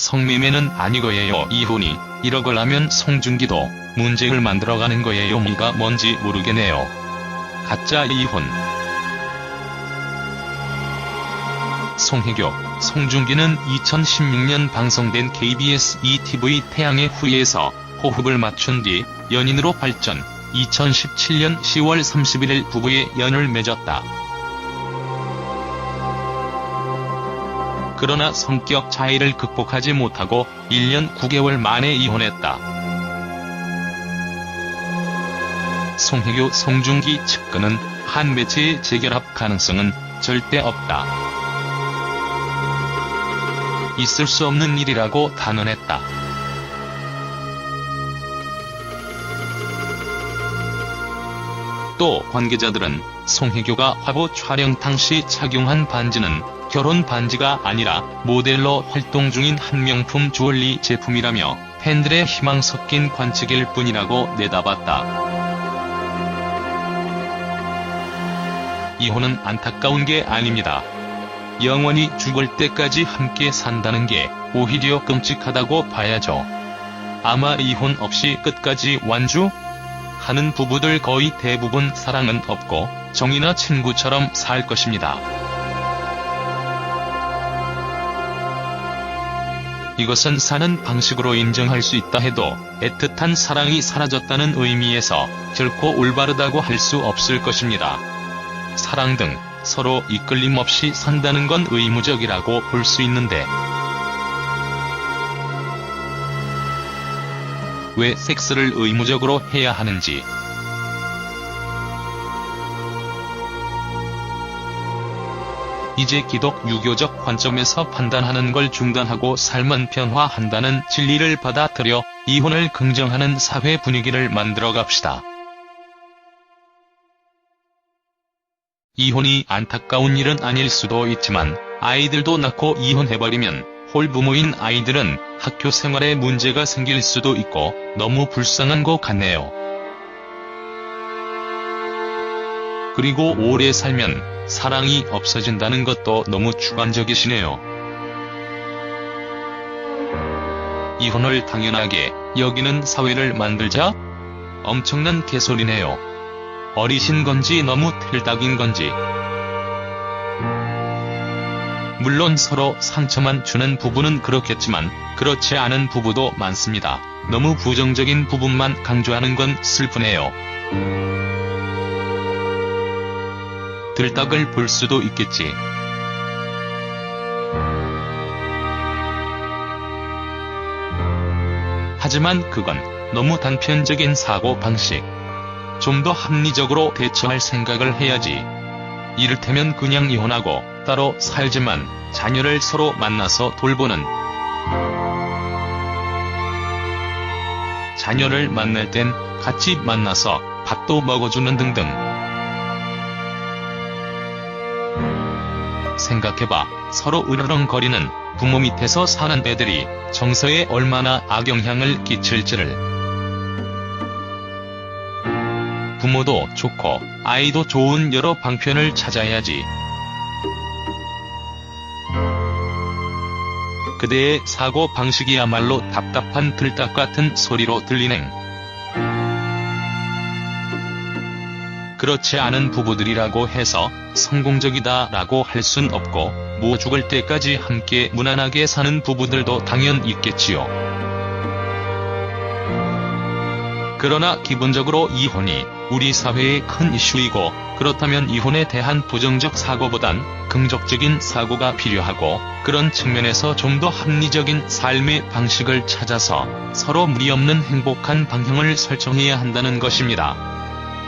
성매매는 아니거예요 이혼이 이러걸라면 송중기도 문제를 만들어가는 거예요 미가 뭔지 모르겠네요. 가짜 이혼 송혜교, 송중기는 2016년 방송된 KBS ETV 태양의 후예에서 호흡을 맞춘 뒤 연인으로 발전, 2017년 10월 31일 부부의 연을 맺었다. 그러나 성격 차이를 극복하지 못하고 1년 9개월 만에 이혼했다. 송혜교, 송중기 측근은 한 매체의 재결합 가능성은 절대 없다. 있을 수 없는 일이라고 단언했다. 또 관계자들은 송혜교가 화보 촬영 당시 착용한 반지는 결혼 반지가 아니라 모델로 활동 중인 한 명품 주얼리 제품이라며 팬들의 희망 섞인 관측일 뿐이라고 내다봤다. 이혼은 안타까운 게 아닙니다. 영원히 죽을 때까지 함께 산다는 게 오히려 끔찍하다고 봐야죠. 아마 이혼 없이 끝까지 완주? 하는 부부들 거의 대부분 사랑은 없고 정이나 친구처럼 살 것입니다. 이것은 사는 방식으로 인정할 수 있다 해도 애틋한 사랑이 사라졌다는 의미에서 결코 올바르다고 할 수 없을 것입니다. 사랑 등 서로 이끌림 없이 산다는 건 의무적이라고 볼 수 있는데 왜 섹스를 의무적으로 해야 하는지 이제 기독 유교적 관점에서 판단하는 걸 중단하고 삶은 변화한다는 진리를 받아들여 이혼을 긍정하는 사회 분위기를 만들어 갑시다. 이혼이 안타까운 일은 아닐 수도 있지만 아이들도 낳고 이혼해버리면 홀부모인 아이들은 학교 생활에 문제가 생길 수도 있고 너무 불쌍한 것 같네요. 그리고 오래 살면 사랑이 없어진다는 것도 너무 주관적이시네요. 이혼을 당연하게 여기는 사회를 만들자? 엄청난 개소리네요. 어리신 건지 너무 틀딱인 건지. 물론 서로 상처만 주는 부부는 그렇겠지만 그렇지 않은 부부도 많습니다. 너무 부정적인 부분만 강조하는 건 슬프네요. 들딱을 볼 수도 있겠지. 하지만 그건 너무 단편적인 사고 방식. 좀 더 합리적으로 대처할 생각을 해야지. 이를테면 그냥 이혼하고 따로 살지만 자녀를 서로 만나서 돌보는 자녀를 만날 땐 같이 만나서 밥도 먹어주는 등등 생각해봐 서로 으르렁거리는 부모 밑에서 사는 애들이 정서에 얼마나 악영향을 끼칠지를 부모도 좋고 아이도 좋은 여러 방편을 찾아야지. 그대의 사고 방식이야말로 답답한 들딱 같은 소리로 들리네. 그렇지 않은 부부들이라고 해서 성공적이다라고 할 순 없고 뭐 죽을 때까지 함께 무난하게 사는 부부들도 당연 있겠지요. 그러나 기본적으로 이혼이 우리 사회의 큰 이슈이고 그렇다면 이혼에 대한 부정적 사고보단 긍정적인 사고가 필요하고 그런 측면에서 좀 더 합리적인 삶의 방식을 찾아서 서로 무리 없는 행복한 방향을 설정해야 한다는 것입니다.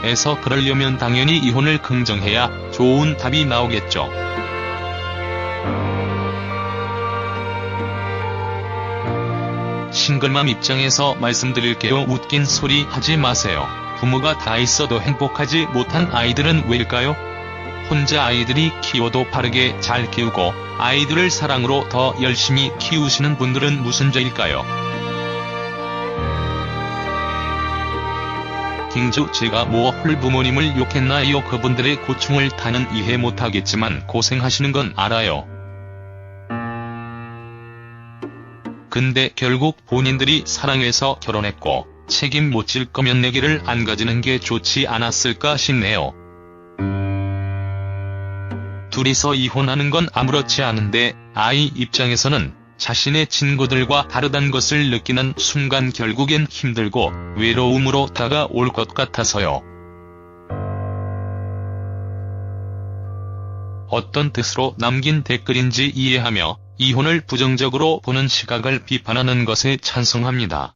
에서 그러려면 당연히 이혼을 긍정해야 좋은 답이 나오겠죠. 싱글맘 입장에서 말씀드릴게요. 웃긴 소리 하지 마세요. 부모가 다 있어도 행복하지 못한 아이들은 왜일까요? 혼자 아이들이 키워도 바르게 잘 키우고 아이들을 사랑으로 더 열심히 키우시는 분들은 무슨 죄일까요? 킹주 제가 뭐 홀 부모님을 욕했나요? 그분들의 고충을 다는 이해 못하겠지만 고생하시는 건 알아요. 근데 결국 본인들이 사랑해서 결혼했고 책임 못 질 거면 내기를 안 가지는 게 좋지 않았을까 싶네요. 둘이서 이혼하는 건 아무렇지 않은데 아이 입장에서는 자신의 친구들과 다르단 것을 느끼는 순간 결국엔 힘들고 외로움으로 다가올 것 같아서요. 어떤 뜻으로 남긴 댓글인지 이해하며 이혼을 부정적으로 보는 시각을 비판하는 것에 찬성합니다.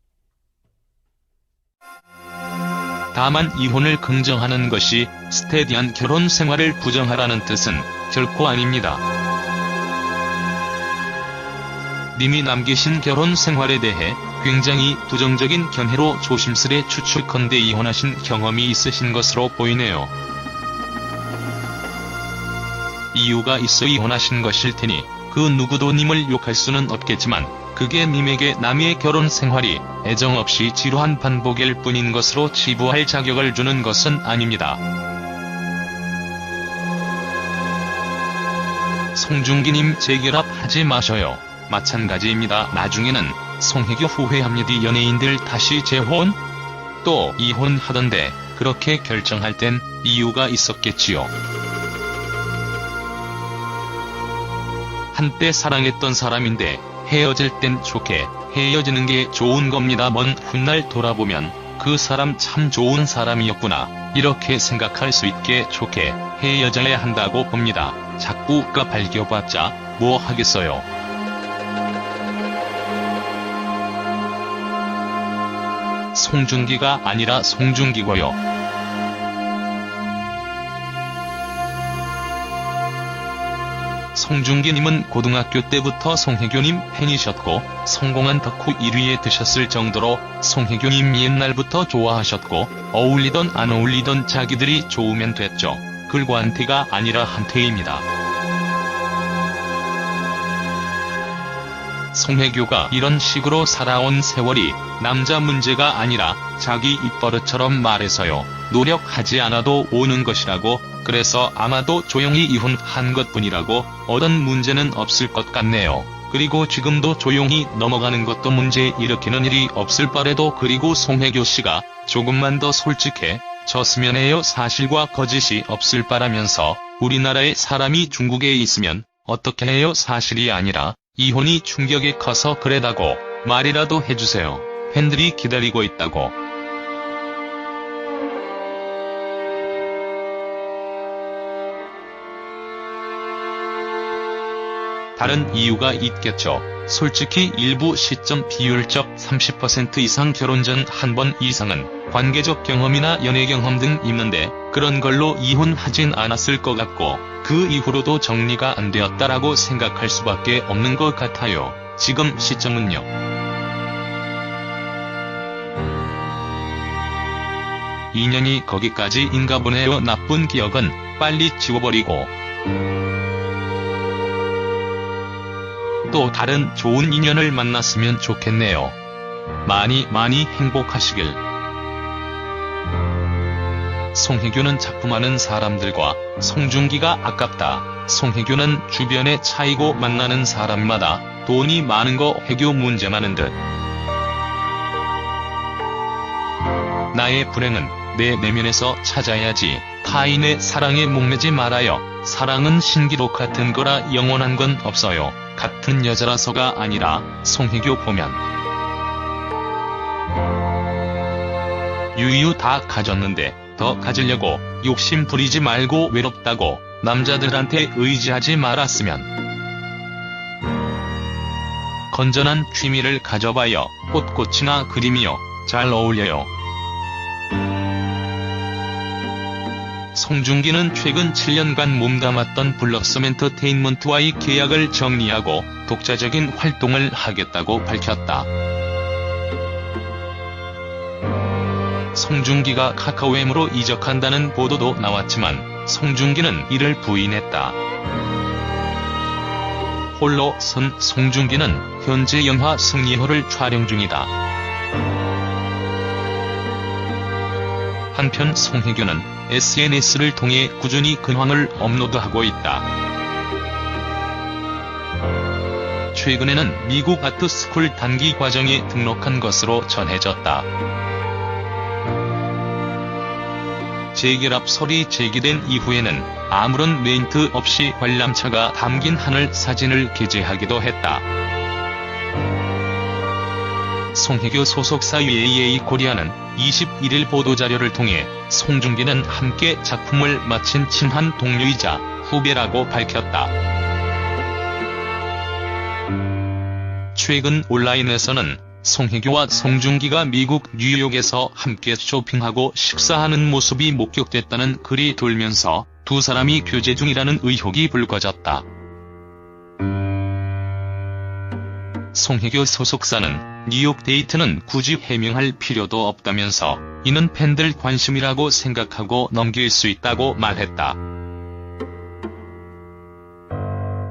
다만 이혼을 긍정하는 것이 스테디한 결혼 생활을 부정하라는 뜻은 결코 아닙니다. 님이 남기신 결혼 생활에 대해 굉장히 부정적인 견해로 조심스레 추측컨대 이혼하신 경험이 있으신 것으로 보이네요. 이유가 있어 이혼하신 것일 테니 그 누구도 님을 욕할 수는 없겠지만 그게 님에게 남의 결혼 생활이 애정 없이 지루한 반복일 뿐인 것으로 치부할 자격을 주는 것은 아닙니다. 송중기님 재결합 하지 마셔요. 마찬가지입니다. 나중에는 송혜교 후회합니다. 연예인들 다시 재혼? 또 이혼하던데 그렇게 결정할 땐 이유가 있었겠지요. 한때 사랑했던 사람인데 헤어질 땐 좋게 헤어지는 게 좋은 겁니다. 먼 훗날 돌아보면 그 사람 참 좋은 사람이었구나 이렇게 생각할 수 있게 좋게 헤어져야 한다고 봅니다. 자꾸 까발겨봤자 뭐 하겠어요. 송중기가 아니라 송중기고요. 송중기님은 고등학교 때부터 송혜교님 팬이셨고 성공한 덕후 1위에 드셨을 정도로 송혜교님 옛날부터 좋아하셨고 어울리던 안 어울리던 자기들이 좋으면 됐죠. 글과 한테가 아니라 한테입니다. 송혜교가 이런 식으로 살아온 세월이 남자 문제가 아니라 자기 입버릇처럼 말해서요. 노력하지 않아도 오는 것이라고 그래서 아마도 조용히 이혼한 것뿐이라고 어떤 문제는 없을 것 같네요. 그리고 지금도 조용히 넘어가는 것도 문제 일으키는 일이 없을 바래도 그리고 송혜교 씨가 조금만 더 솔직해 졌으면 해요 사실과 거짓이 없을 바라면서 우리나라에 사람이 중국에 있으면 어떻게 해요 사실이 아니라 이혼이 충격이 커서 그래다고 말이라도 해주세요. 팬들이 기다리고 있다고. 다른 이유가 있겠죠. 솔직히 일부 시점 비율적 30% 이상 결혼 전 한 번 이상은 관계적 경험이나 연애 경험 등 있는데 그런 걸로 이혼하진 않았을 것 같고 그 이후로도 정리가 안 되었다라고 생각할 수밖에 없는 것 같아요. 지금 시점은요. 인연이 거기까지인가 보네요. 나쁜 기억은 빨리 지워버리고 또 다른 좋은 인연을 만났으면 좋겠네요. 많이 많이 행복하시길. 송혜교는 작품하는 사람들과 송중기가 아깝다. 송혜교는 주변에 차이고 만나는 사람마다 돈이 많은 거 해교 문제 많은 듯. 나의 불행은 내 내면에서 찾아야지. 타인의 사랑에 목매지 말아요. 사랑은 신기록 같은 거라 영원한 건 없어요. 같은 여자라서가 아니라 송혜교 보면 유유 다 가졌는데 더 가지려고 욕심 부리지 말고 외롭다고 남자들한테 의지하지 말았으면 건전한 취미를 가져봐요. 꽃꽃이나 그림이요. 잘 어울려요. 송중기는 최근 7년간 몸담았던 블럭섬 엔터테인먼트와의 계약을 정리하고 독자적인 활동을 하겠다고 밝혔다. 송중기가 카카오엠으로 이적한다는 보도도 나왔지만 송중기는 이를 부인했다. 홀로 선 송중기는 현재 영화 승리호를 촬영 중이다. 한편 송혜교는 SNS를 통해 꾸준히 근황을 업로드하고 있다. 최근에는 미국 아트스쿨 단기 과정에 등록한 것으로 전해졌다. 재결합설이 제기된 이후에는 아무런 멘트 없이 관람차가 담긴 하늘 사진을 게재하기도 했다. 송혜교 소속사 UAA 코리아는 21일 보도자료를 통해 송중기는 함께 작품을 마친 친한 동료이자 후배라고 밝혔다. 최근 온라인에서는 송혜교와 송중기가 미국 뉴욕에서 함께 쇼핑하고 식사하는 모습이 목격됐다는 글이 돌면서 두 사람이 교제 중이라는 의혹이 불거졌다. 송혜교 소속사는 뉴욕 데이트는 굳이 해명할 필요도 없다면서 이는 팬들 관심이라고 생각하고 넘길 수 있다고 말했다.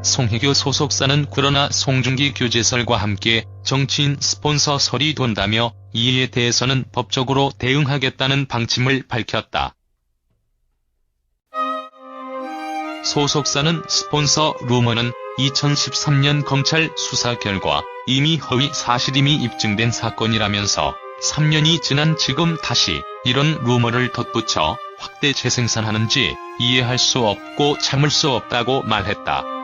송혜교 소속사는 그러나 송중기 교제설과 함께 정치인 스폰서설이 돈다며 이에 대해서는 법적으로 대응하겠다는 방침을 밝혔다. 소속사는 스폰서 루머는 2013년 검찰 수사 결과 이미 허위 사실임이 입증된 사건이라면서 3년이 지난 지금 다시 이런 루머를 덧붙여 확대 재생산하는지 이해할 수 없고 참을 수 없다고 말했다.